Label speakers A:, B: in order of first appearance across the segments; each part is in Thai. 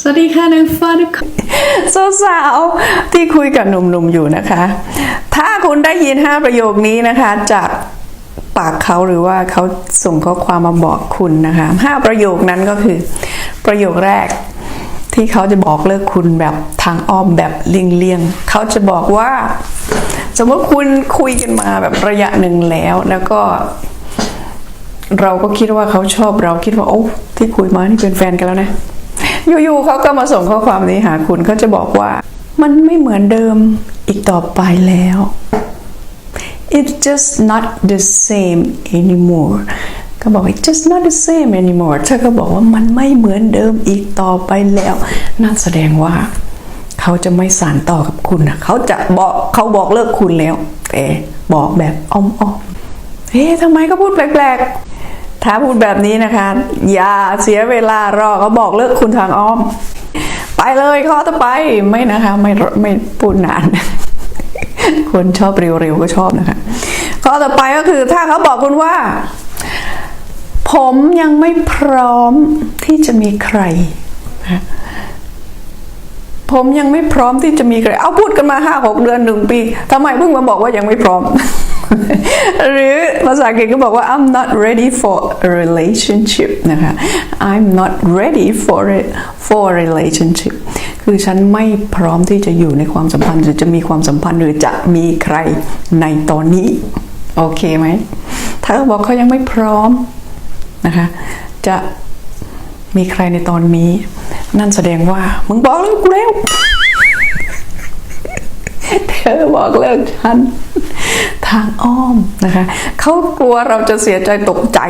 A: สวัสดีค่ะนางฟ้าทุกคน
B: สาวๆที่คุยกับหนุ่มๆอยู่นะคะ ถ้าคุณได้ยินห้าประโยคนี้นะคะ จากปากเขาหรือว่าเขาส่งข้อความมาบอกคุณนะคะห้าประโยคนั้นก็คือ ประโยคแรกที่เขาจะบอกเลิกคุณแบบทางอ้อมแบบเลี่ยงๆเขาจะบอกว่า สมมติคุณคุยกันมาแบบระยะหนึ่งแล้วแล้วก็ เราก็คิดว่าเขาชอบเราคิดว่าโอ้ที่คุยมานี่เป็นแฟนกันแล้วนะ อยู่ๆเขาก็มาส่งข้อความนี้หาคุณเขาจะบอกว่า มันไม่เหมือนเดิมอีกต่อไปแล้ว it's just not the same anymore ก็บอก it's just not the same anymore เธอก็บอกว่ามันไม่เหมือนเดิมอีกต่อไปแล้วนั่นแสดงว่าเขาจะไม่สานต่อกับคุณนะเขาจะบอกเขาบอกเลิกคุณแล้ว แต่บอกแบบอ้อมๆเฮ้ทำไมก็พูดแปลกๆ ถ้าพูดแบบนี้นะคะ อย่าเสียเวลารอเขาบอกเลิกคุณทางอ้อม ไปเลยข้อต่อไปไม่นะคะไม่ไม่พูดนาน คนชอบเร็วๆก็ชอบนะคะข้อต่อไปก็คือถ้าเขาบอกคุณว่า ผมยังไม่พร้อมที่จะมีใคร ผมยังไม่พร้อมที่จะมีใคร เอาพูดกันมาห้าหกเดือนหนึ่งปีทำไมเพิ่งมาบอกว่ายังไม่พร้อม หรือภาษาอังกฤษก็บอกว่า I'm not ready for a relationship นะคะ I'm not ready for it for a relationship คือฉันไม่พร้อมที่จะอยู่ในความสัมพันธ์หรือจะมีความสัมพันธ์หรือจะมีใครในตอนนี้ โอเคไหม ถ้าเขาบอกเขายังไม่พร้อมนะคะ จะมีใครในตอนนี้ นั่นแสดงว่า มึงบอกเลิกกูแล้ว เธอบอกเลิกฉัน ทางอ้อมนะคะเขากลัวเราจะเสียใจตกใจ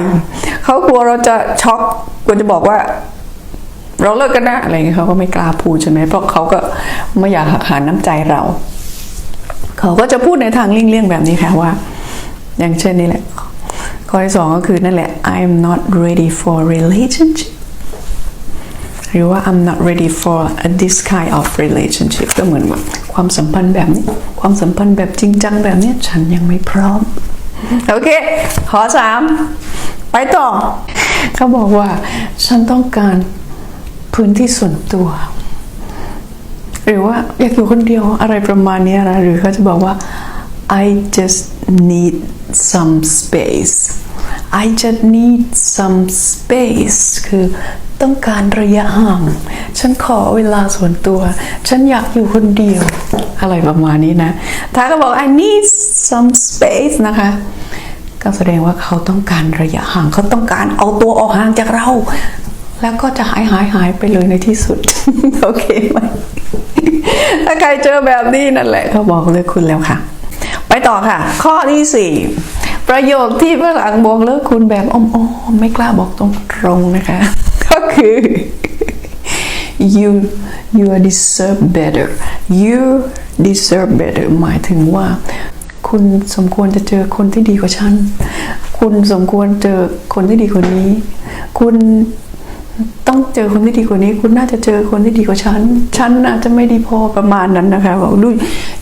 B: เขากลัวเราจะช็อกกลัวจะบอกว่า เราเลิกกันนะอะไรเงี้ยเขาก็ไม่กล้าพูดใช่ไหมเพราะเขาก็ไม่อยากหักหาน้ำใจเรา เขาก็จะพูดในทางเลี่ยงๆแบบนี้ค่ะว่า อย่างเช่นนี่แหละข้อที่สองก็คือนั่นแหละ I'm not ready for relationship หรือว่า I'm not ready for a, this kind of relationship ก็เหมือนแบบความสัมพันธ์แบบนี้ ความสัมพันธ์แบบจริงจังแบบนี้ฉันยังไม่พร้อม โอเคข้อสามไปต่อ เขาบอกว่า ฉันต้องการพื้นที่ส่วนตัว หรือว่าอยากอยู่คนเดียวอะไรประมาณนี้นะหรือเขาจะบอกว่า I just need some space I just need some space คือ ต้องการระยะห่าง ฉันขอเวลาส่วนตัว ฉันอยากอยู่คนเดียว อะไรประมาณนี้นะ ถ้าเขาบอก I need some space นะคะ ก็แสดงว่าเขาต้องการระยะห่าง เขาต้องการเอาตัวออกห่างจากเรา แล้วก็จะหายหายหายไปเลยในที่สุด โอเคไหม ถ้าใครเจอแบบนี้นั่นแหละเขาบอกเลยคุณแล้วค่ะ ไปต่อค่ะ ข้อที่สี่ประโยคที่ฝรั่งบอกเลิกคุณแบบอ้อมๆไม่กล้าบอกตรงๆนะคะ ก็คือ you you deserve better you deserve better หมายถึงว่า คุณสมควรจะเจอคนที่ดีกว่าฉัน คุณสมควรเจอคนที่ดีกว่านี้ คุณต้องเจอคนที่ดีกว่านี้ คุณน่าจะเจอคนที่ดีกว่าฉัน ฉันอาจจะไม่ดีพอประมาณนั้นนะคะบอกดู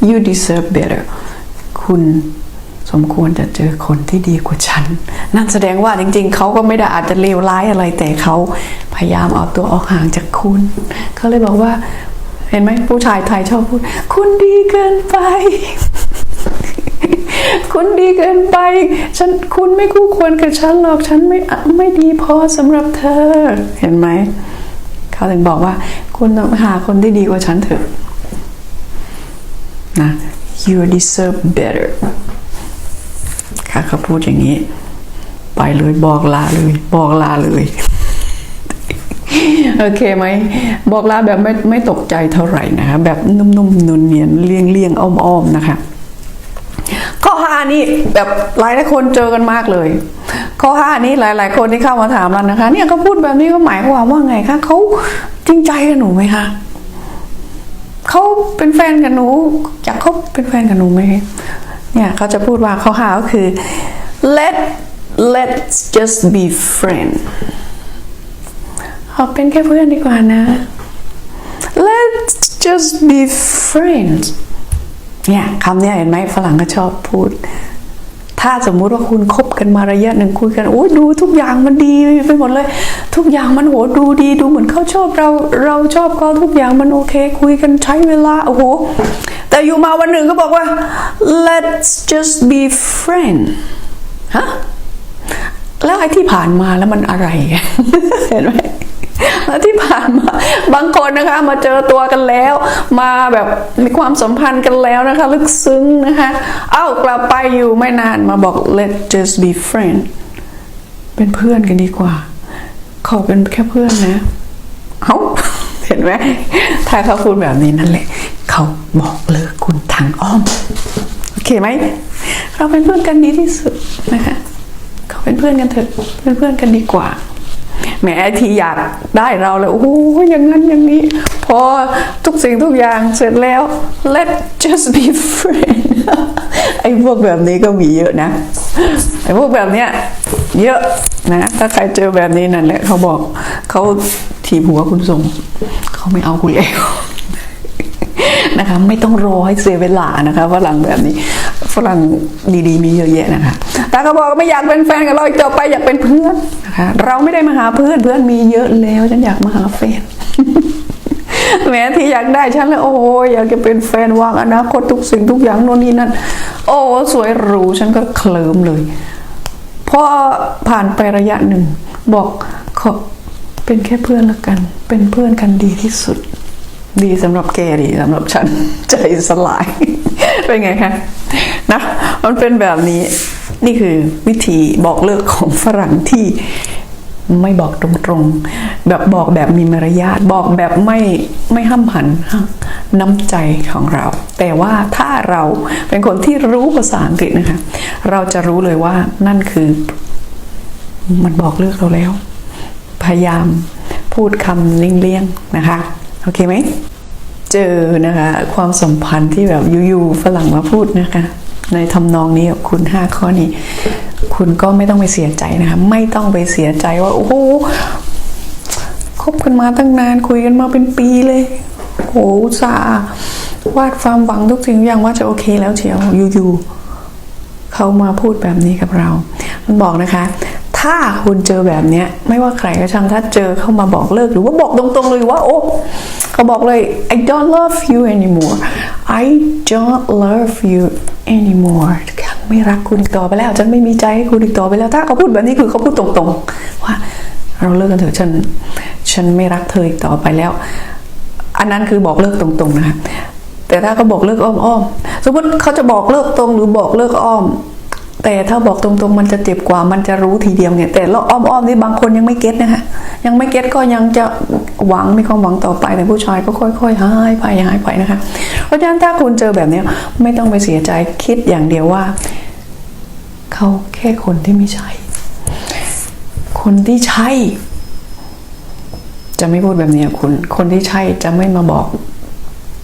B: you deserve better คุณ สมควรจะเจอคนที่ดีกว่าฉัน นั่นแสดงว่าจริงๆ เขาก็ไม่ได้อาจจะเลวร้ายอะไร แต่เขาพยายามเอาตัวออกห่างจากคุณ เขาเลยบอกว่า เห็นไหมผู้ชายไทยชอบพูด คุณดีเกินไป คุณดีเกินไป ฉันคุณไม่คู่ควรกับฉันหรอก ฉันไม่ไม่ดีพอสำหรับเธอ เห็นไหม เขาถึงบอกว่า คุณต้องหาคนที่ดีกว่าฉันเถอะนะ you deserve better ค่ะเขาพูดอย่างนี้ ไปเลยบอกลาเลย บอกลาเลย โอเคไหม บอกลาแบบไม่ไม่ตกใจเท่าไหร่นะคะ แบบนุ่มๆนวลเนียนเลี่ยงเลี่ยงๆอ้อมๆนะคะ ข้อห้านี่แบบหลายหลายคนเจอกันมากเลย ข้อห้านี้หลาย ๆ คนที่เข้ามาถามเรานะคะ เนี่ยเขาพูดแบบนี้เขาหมายความว่าไงคะเขาจริงใจกับหนูไหมคะเขาเป็นแฟนกับหนูอยากเขาเป็นแฟนกับหนูไหม เนี่ยเขาจะพูดว่าเข้อห้าก็คือ let let's just be friend เอาเป็นแค่เพื่อนดีกว่านะ let's just be friends เนี่ยคำนี้เห็นไหมฝรั่งก็ชอบพูด ถ้าสมมุติว่าคุณคบกันมาระยะหนึ่งคุยกันโอ้ยดูทุกอย่างมันดีไปหมดเลย ทุกอย่างมันโหดูดีดูเหมือนเขาชอบเราเราชอบเขาทุกอย่างมันโอเค คุยกันใช้เวลาโอ้โห แต่อยู่มาวันหนึ่งก็บอกว่า let's just be friend ฮะแล้วไอ้ที่ผ่านมาแล้วมันอะไร เห็นไหมแล้วที่ผ่านมาบางคนนะคะ มาเจอตัวกันแล้ว มาแบบมีความสัมพันธ์กันแล้วนะคะ ลึกซึ้งนะคะ เอ้ากลับไปอยู่ไม่นานมาบอก let's just be friend เป็นเพื่อนกันดีกว่า ขอเป็นแค่เพื่อนนะ เอ้า นไหมถ้าเขาพูดแบบนี้นั่นแหละ เขาบอกเลิกคุณทางอ้อม โอเคไหม เราเป็นเพื่อนกันดีที่สุดนะคะเขาเป็นเพื่อนกันเถอะเป็นเพื่อนกันดีกว่าแหมทีอยากได้เราเลยโอ้โหอย่างนั้นอย่างนี้ พอทุกสิ่งทุกอย่างเสร็จแล้ว let just be friend ไอ้พวกแบบนี้ก็มีเยอะนะ ไอ้พวกแบบเนี้ยเยอะนะ ถ้าใครเจอแบบนี้นั่นแหละเขาบอกเขาถีบหัวคุณส่ง เขาไม่เอาคุณแล้วนะคะไม่ต้องรอให้เสียเวลานะคะฝรั่งแบบนี้ฝรั่งดีๆ มีเยอะแยะนะคะแต่เขาบอกไม่อยากเป็นแฟนกับเราอีกต่อไปอยากเป็นเพื่อนนะคะเราไม่ได้มาหาเพื่อนเพื่อนมีเยอะแล้วฉันอยากมาหาแฟนแม้ที่อยากได้ฉันเลยโอ้ยอยากจะเป็นแฟนวางอนาคตทุกสิ่งทุกอย่างโน่นนี่นั่นโอ้สวยหรูฉันก็เคลิ้มเลยพอผ่านไประยะหนึ่งบอกขอ เป็นแค่เพื่อนละกัน เป็นเพื่อนกันดีที่สุด ดีสำหรับแกดีสำหรับฉันใจสลาย เป็นไงคะนะมันเป็นแบบนี้นี่คือวิธีบอกเลิกของฝรั่งที่ไม่บอกตรงๆ แบบบอกแบบมีมารยาทบอกแบบไม่ไม่ห้ามหันน้ำใจของเรา แต่ว่าถ้าเราเป็นคนที่รู้ภาษาอังกฤษนะคะ เราจะรู้เลยว่านั่นคือ มันบอกเลิกเราแล้ว พยายามพูดคำเลี่ยงๆนะคะ โอเคไหม เจอนะคะ ความสัมพันธ์ที่แบบอยู่ๆฝรั่งมาพูดนะคะ ในทำนองนี้กับคุณห้าข้อนี้ คุณก็ไม่ต้องไปเสียใจนะคะ ไม่ต้องไปเสียใจว่า โอ้โหคบกันมาตั้งนานคุยกันมาเป็นปีเลยโอ้โหสาวาดความหวังทุกสิ่งทุกอย่างว่าจะโอเคแล้วเชียวอยู่ๆเขามาพูดแบบนี้กับเรา มันบอกนะคะ ถ้าคุณเจอแบบเนี้ยไม่ว่าใครก็ช่างถ้าเจอเข้ามาบอกเลิกหรือว่าบอกตรงๆเลยว่าโอ้เขาบอกเลย I don't love you anymore I don't love you anymore ฉันไม่รักคุณอีกต่อไปแล้ว ฉันไม่มีใจให้คุณอีกต่อไปแล้ว ถ้าเขาพูดแบบนี้คือเขาพูดตรงๆ ว่าเราเลิกกันเถอะฉันฉันไม่รักเธออีกต่อไปแล้ว อันนั้นคือบอกเลิกตรงๆนะคะแต่ถ้าเขาบอกเลิกอ้อมๆสมมติเขาจะบอกเลิกตรงหรือบอกเลิกอ้อม แต่ถ้าบอกตรงๆ มันจะเจ็บกว่า มันจะรู้ทีเดียวเนี่ย แต่เราอ้อมๆนี่บางคนยังไม่เก็ตนะคะยังไม่เก็ตก็ยังจะหวังมีความหวังต่อไปแต่ผู้ชายก็ค่อย ๆ หายไปหายไปนะคะ เพราะฉะนั้นถ้าคุณเจอแบบเนี้ยไม่ต้องไปเสียใจคิดอย่างเดียวว่า เขาแค่คนที่ไม่ใช่ คนที่ใช่ จะไม่พูดแบบนี้คุณ คนที่ใช่จะไม่มาบอก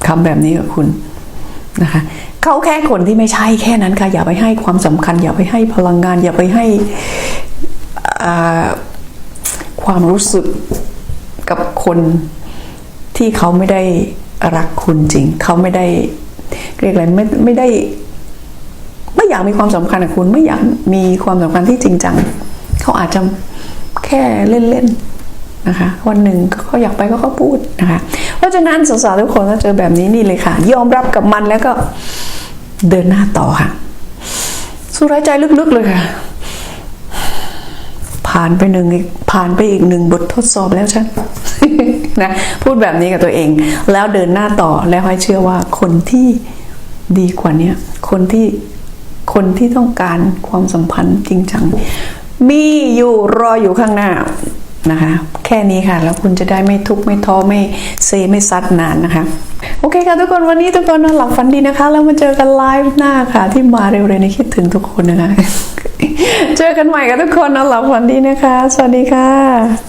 B: คำแบบนี้กับคุณ นะคะเขาแค่คนที่ไม่ใช่แค่นั้นค่ะ อย่าไปให้ความสำคัญ อย่าไปให้พลังงาน อย่าไปให้ความรู้สึกกับคนที่เขาไม่ได้รักคุณจริง เขาไม่ได้เรียกอะไรไม่ไม่ได้ ไม่อยากมีความสำคัญกับคุณ ไม่อยากมีความสำคัญที่จริงจังเขาอาจจะแค่เล่นๆนะคะ วันหนึ่งเขาอยากไปก็เขาพูดนะคะ เพราะฉะนั้นสาวๆทุกคนถ้าเจอแบบนี้นี่เลยค่ะ ยอมรับกับมันแล้วก็เดินหน้าต่อค่ะ สู้ร้ายใจลึกๆเลยค่ะ ผ่านไปหนึ่งอีกผ่านไปอีกหนึ่งบททดสอบแล้วฉันนะพูดแบบนี้กับตัวเอง แล้วเดินหน้าต่อแล้วให้เชื่อว่าคนที่ดีกว่านี้คนที่คนที่ต้องการความสัมพันธ์จริงจังมีอยู่รออยู่ข้างหน้า นะคะ แค่นี้ค่ะแล้วคุณจะได้ไม่ทุกข์ไม่ท้อไม่เซไม่ซัดนานนะคะ โอเคค่ะทุกคนวันนี้ทุกคนนอนหลับฝันดีนะคะ แล้วมาเจอกันไลฟ์หน้าค่ะ ที่มาเร็วๆนี้คิดถึงทุกคนนะคะ เจอกันใหม่กับทุกคนนอนหลับฝันดีนะคะ สวัสดีค่ะ